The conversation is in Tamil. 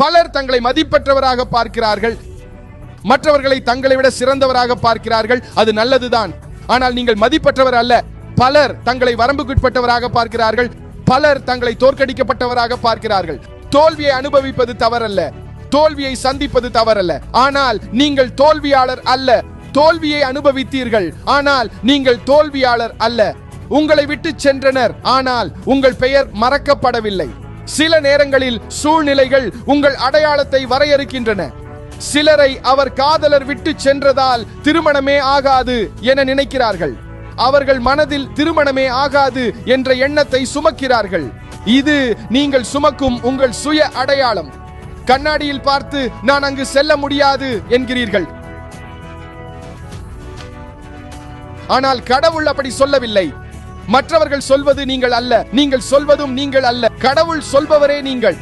பலர் தங்களை மதிப்பற்றவராக பார்க்கிறார்கள். மற்றவர்களை தங்களை விட சிறந்தவராக பார்க்கிறார்கள். அது நல்லதுதான். ஆனால் நீங்கள் மதிப்பற்றவர் அல்ல. பலர் தங்களை வரம்புக்குட்பட்டவராக பார்க்கிறார்கள். பலர் தங்களை தோற்கடிக்கப்பட்டவராக பார்க்கிறார்கள். தோல்வியை அனுபவிப்பது தவறல்ல. தோல்வியை சந்திப்பது தவறல்ல. ஆனால் நீங்கள் தோல்வியாளர் அல்ல. தோல்வியை அனுபவித்தீர்கள். ஆனால் நீங்கள் தோல்வியாளர் அல்ல. உங்களை விட்டு சென்றனர். ஆனால் உங்கள் பெயர் மறக்கப்படவில்லை. சில நேரங்களில் சூழ்நிலைகள் உங்கள் அடையாளத்தை வரையறுக்கின்றன. சிலரை அவர் காதலர் விட்டு சென்றதால் திருமணமே ஆகாது என நினைக்கிறார்கள். அவர்கள் மனதில் திருமணமே ஆகாது என்ற எண்ணத்தை சுமக்கிறார்கள். இது நீங்கள் சுமக்கும் உங்கள் சுய அடையாளம். கண்ணாடியில் பார்த்து நான் அங்கு செல்ல முடியாது என்கிறீர்கள். ஆனால் கடவுள் அப்படி சொல்லவில்லை. மற்றவர்கள் சொல்வது நீங்கள் அல்ல. நீங்கள் சொல்வதும் நீங்கள் அல்ல. கடவுள் சொல்பவரே நீங்கள்.